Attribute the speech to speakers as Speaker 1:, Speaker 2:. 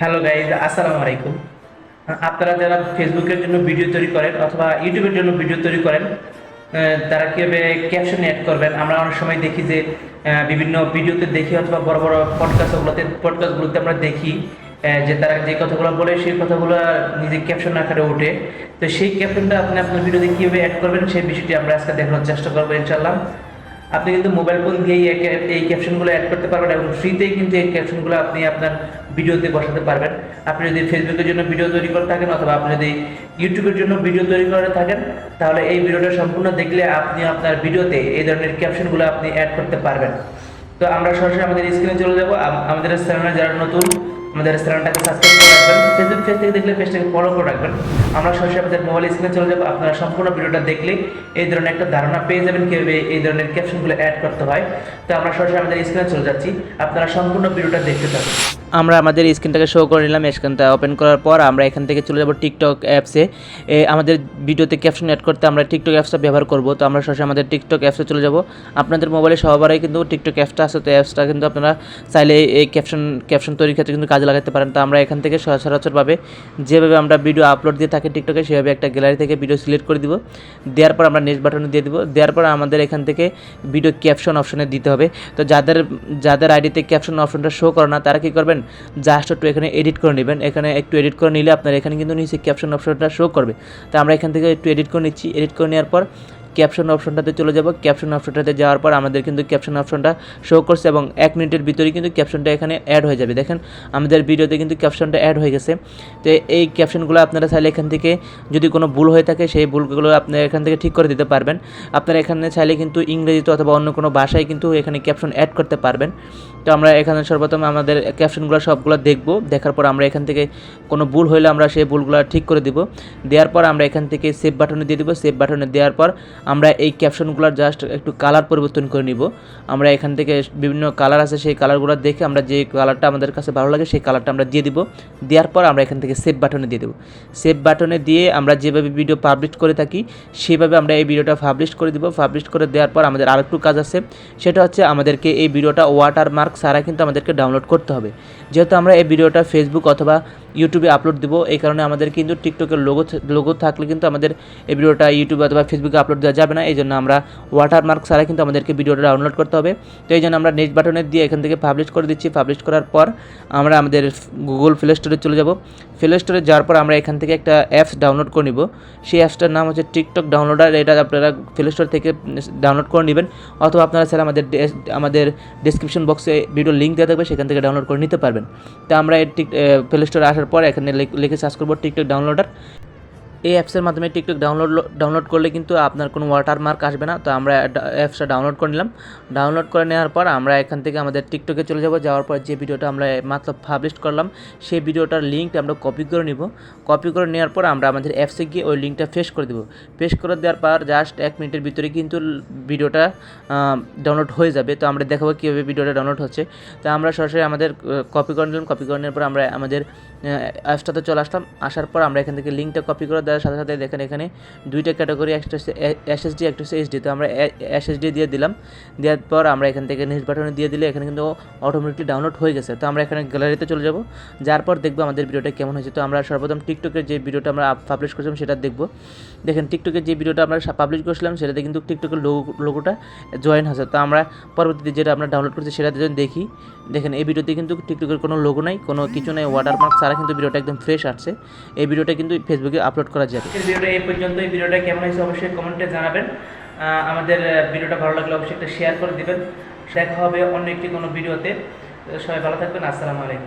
Speaker 1: Hello guys আসসালামু আলাইকুম। আপনারা যারা ফেসবুকের জন্য ভিডিও তৈরি করেন অথবা ইউটিউবের জন্য ভিডিও তৈরি করেন তারা কীভাবে ক্যাপশন অ্যাড করবেন? আমরা অনেক সময় দেখি যে বিভিন্ন ভিডিওতে দেখি অথবা বড় বড় পডকাস্টগুলোতে পডকাস্টগুলোতে আমরা দেখি যে তারা যে কথাগুলো বলে সেই কথাগুলো নিজে ক্যাপশন আকারে ওঠে। তো সেই ক্যাপশনটা আপনি আপনার ভিডিওতে কীভাবে অ্যাড করবেন সেই বিষয়টি আমরা আজকে দেখানোর চেষ্টা করব ইনশাল্লাহ আপনি কিন্তু মোবাইল ফোন দিয়েই এই ক্যাপশনগুলো অ্যাড করতে পারবেন এবং ফ্রিতেই কিন্তু এই ক্যাপশনগুলো আপনি আপনার ভিডিওতে বসাতে পারবেন। আপনি যদি ফেসবুকের জন্য ভিডিও তৈরি করে থাকেন অথবা আপনি যদি ইউটিউবের জন্য ভিডিও তৈরি করে থাকেন, তাহলে এই ভিডিওটা সম্পূর্ণ দেখলে আপনি আপনার ভিডিওতে এই ধরনের ক্যাপশনগুলো আপনি অ্যাড করতে পারবেন। তো আমরা সরাসরি আমাদের স্ক্রিনে চলে যাব। আমাদের চ্যানেলে যারা নতুন আমাদের চ্যানেলটাকে সাবস্ক্রাইব করে রাখবেন। ফেসবুক পেজ থেকে দেখলে পেজটাকে ফলো করে রাখবেন। আমরা সরাসরি আমাদের মোবাইল স্ক্রিনে চলে যাব। আপনারা সম্পূর্ণ ভিডিওটা দেখলে এই ধরনের একটা ধারণা পেয়ে যাবেন কীভাবে এই ধরনের ক্যাপশনগুলো অ্যাড করতে হয়। তো আমরা সরাসরি আমাদের স্ক্রিনে চলে যাচ্ছি। আপনারা সম্পূর্ণ ভিডিওটা দেখতে থাকুন।
Speaker 2: আমরা আমাদের স্ক্রিনটাকে শো করে নিলাম। স্ক্রিনটা ওপেন করার পর আমরা এখান থেকে চলে যাব টিকটক অ্যাপসে আমাদের ভিডিওতে ক্যাপশন অ্যাড করতে আমরা টিকটক অ্যাপসটা ব্যবহার করব। তো আমরা সরাসরি আমাদের টিকটক অ্যাপসে চলে যাব। আপনাদের মোবাইলে সবারই কিন্তু টিকটক অ্যাপসটা আছে। তো অ্যাপসটা কিন্তু আপনারা চাইলে এই ক্যাপশন ক্যাপশন তৈরির ক্ষেত্রে কিন্তু কাজে লাগাতে পারেন, তো আমরা এখান থেকে সচরাচরভাবে যেভাবে আমরা ভিডিও আপলোড দিয়ে থাকি টিকটকে সেভাবে একটা গ্যালারি থেকে ভিডিও সিলেক্ট করে দিব। দেওয়ার পর আমরা নেক্সট বাটনে দিয়ে দিব। দেওয়ার পর আমাদের এখান থেকে ভিডিও ক্যাপশন অপশনে দিতে হবে। তো যাদের যাদের আইডিতে ক্যাপশন অপশনটা শো করে না, তারা কী করবেন? জাস্ট একটু এখানে এডিট করে নেবেন। এখানে একটু এডিট করে নিলে আপনার এখানে কিন্তু নিচে ক্যাপশন অপশনটা শো করবে। তো আমরা এখান থেকে একটু এডিট করে নিচ্ছি। এডিট করে নেওয়ার পর ক্যাপশন অপশনটাতে চলে যাব। ক্যাপশন অপশনটাতে যাওয়ার পর আমাদের কিন্তু ক্যাপশন অপশনটা শো করছে এবং এক মিনিটের ভিতরেই কিন্তু ক্যাপশনটা এখানে অ্যাড হয়ে যাবে। দেখেন, আমাদের ভিডিওতে কিন্তু ক্যাপশনটা অ্যাড হয়ে গেছে। তো এই ক্যাপশনগুলো আপনারা চাইলে এখান থেকে যদি কোনো ভুল হয়ে থাকে, সেই ভুলগুলো আপনারা এখান থেকে ঠিক করে দিতে পারবেন। আপনারা এখানে চাইলে কিন্তু ইংরেজিতে অথবা অন্য কোনো ভাষায় কিন্তু এখানে ক্যাপশন অ্যাড করতে পারবেন। তো আমরা এখানে সর্বপ্রথম আমাদের ক্যাপশনগুলো সবগুলো দেখব। দেখার পর আমরা এখান থেকে কোনো ভুল হলে আমরা সেই ভুলগুলো ঠিক করে দিব। দেওয়ার পর আমরা এখান থেকে সেভ বাটনে দিয়ে দিব। সেভ বাটনে দেওয়ার পর আমরা এই ক্যাপশনগুলোর জাস্ট একটু কালার পরিবর্তন করে নিব। আমরা এখান থেকে বিভিন্ন কালার আছে, সেই কালারগুলো দেখে আমরা যে কালারটা আমাদের কাছে ভালো লাগে, সেই কালারটা আমরা দিয়ে দিব। দেওয়ার পর আমরা এখান থেকে সেভ বাটনে দিয়ে দেবো। সেভ বাটনে দিয়ে আমরা যেভাবে ভিডিও পাবলিশ করে থাকি, সেভাবে আমরা এই ভিডিওটা পাবলিশ করে দিব। পাবলিশ করে দেওয়ার পর আমাদের আরেকটু কাজ আছে, সেটা হচ্ছে আমাদেরকে এই ভিডিওটা ওয়াটার মার্ক ছাড়া কিন্তু আমাদেরকে ডাউনলোড করতে হবে। যেহেতু আমরা এই ভিডিওটা ফেসবুক অথবা ইউটিউবে আপলোড দিব। এই কারণে আমাদের কিন্তু টিকটকের লোগো লোগো থাকলে কিন্তু আমাদের এই ভিডিওটা ইউটিউবে অথবা ফেসবুকে আপলোড দেওয়া যাবে না। এই জন্য আমরা ওয়াটারমার্ক ছাড়া কিন্তু আমাদেরকে ভিডিওটা ডাউনলোড করতে হবে। তো এই জন্য আমরা নেক্সট বাটনে দিয়ে এখান থেকে পাবলিশ করে দিচ্ছি। পাবলিশ করার পর আমরা আমাদের গুগল প্লে স্টোরে চলে যাব। প্লে স্টোরে যাওয়ার পর আমরা এখান থেকে একটা অ্যাপস ডাউনলোড করে নিব। সেই অ্যাপসটার নাম হচ্ছে টিকটক ডাউনলোডার এটা আপনারা প্লে স্টোর থেকে ডাউনলোড করে নেবেন। অথবা আপনারা স্যার আমাদের আমাদের ডিসক্রিপশন বক্সে ভিডিও লিঙ্ক দেওয়া থাকবে। সেখান থেকে ডাউনলোড করে নিতে পারবেন। তো আমরা প্লে স্টোরে আসার পর এখানে লিখ- সার্চ করব টিকটক ডাউনলোডার এই অ্যাপসের মাধ্যমে টিকটক ডাউনলোড ডাউনলোড করলে কিন্তু আপনার কোনো ওয়াটারমার্ক আসবে না। তো আমরা অ্যাপসটা ডাউনলোড করে নিলাম। ডাউনলোড করে নেওয়ার পর আমরা এখান থেকে আমাদের টিকটকে চলে যাব। যাওয়ার পর যে ভিডিওটা আমরা মাত্র পাবলিশ করলাম, সেই ভিডিওটার লিঙ্কটা আমরা কপি করে নিব। কপি করে নেওয়ার পর আমরা আমাদের অ্যাপসে গিয়ে ওই লিঙ্কটা ফেস করে দেবো। ফেস করে দেওয়ার পর জাস্ট এক মিনিটের ভিতরে কিন্তু ভিডিওটা ডাউনলোড হয়ে যাবে। তো আমরা দেখাবো কীভাবে ভিডিওটা ডাউনলোড হচ্ছে। তো আমরা সরাসরি আমাদের কপি করে নিলাম। কপি করে নেওয়ার পর আমরা আমাদের অ্যাপসটাতে চলে আসলাম। আসার পর আমরা এখান থেকে লিঙ্কটা কপি করে দেওয়ার সাথে সাথে দেখেন এখানে দুইটা ক্যাটাগরি, একটা এসএসডি একটা হচ্ছে এইচডি তো আমরা এসএসডি দিয়ে দিলাম। দেওয়ার পর আমরা এখান থেকে বাটনে দিয়ে দিলে এখানে কিন্তু অটোমেটিকলি ডাউনলোড হয়ে গেছে। তো আমরা এখানে গ্যালারিতে চলে যাব। যার পর দেখব আমাদের ভিডিওটা কেমন হয়েছে। তো আমরা সর্বপ্রথম টিকটকের যে ভিডিওটা আমরা পাবলিশ করেছিলাম সেটা দেখব। দেখেন টিকটকের যে ভিডিওটা আমরা পাবলিশ করেছিলাম, সেটাতে কিন্তু টিকটকের লোগোটা জয়েন হয়েছে। তো আমরা পরবর্তীতে যেটা আমরা ডাউনলোড করেছি সেটাতে যদি দেখি, দেখেন এই ভিডিওতে কিন্তু টিকটকের কোনো লোগো নাই, কোনো কিছু নাই। ওয়াটারমার্ক ছাড়া কিন্তু ভিডিওটা একদম ফ্রেশ আসছে। এই ভিডিওটা কিন্তু ফেসবুকে আপলোড করা যাবে
Speaker 1: ভিডিওটা এই পর্যন্ত। এই ভিডিওটা কেমন হয়েছে অবশ্যই কমেন্টে জানাবেন। আমাদের ভিডিওটা ভালো লাগলে অবশ্যই একটা শেয়ার করে দিবেন। দেখা হবে অন্য একটি কোনো ভিডিওতে। সবাই ভালো থাকবেন। আসসালামু আলাইকুম।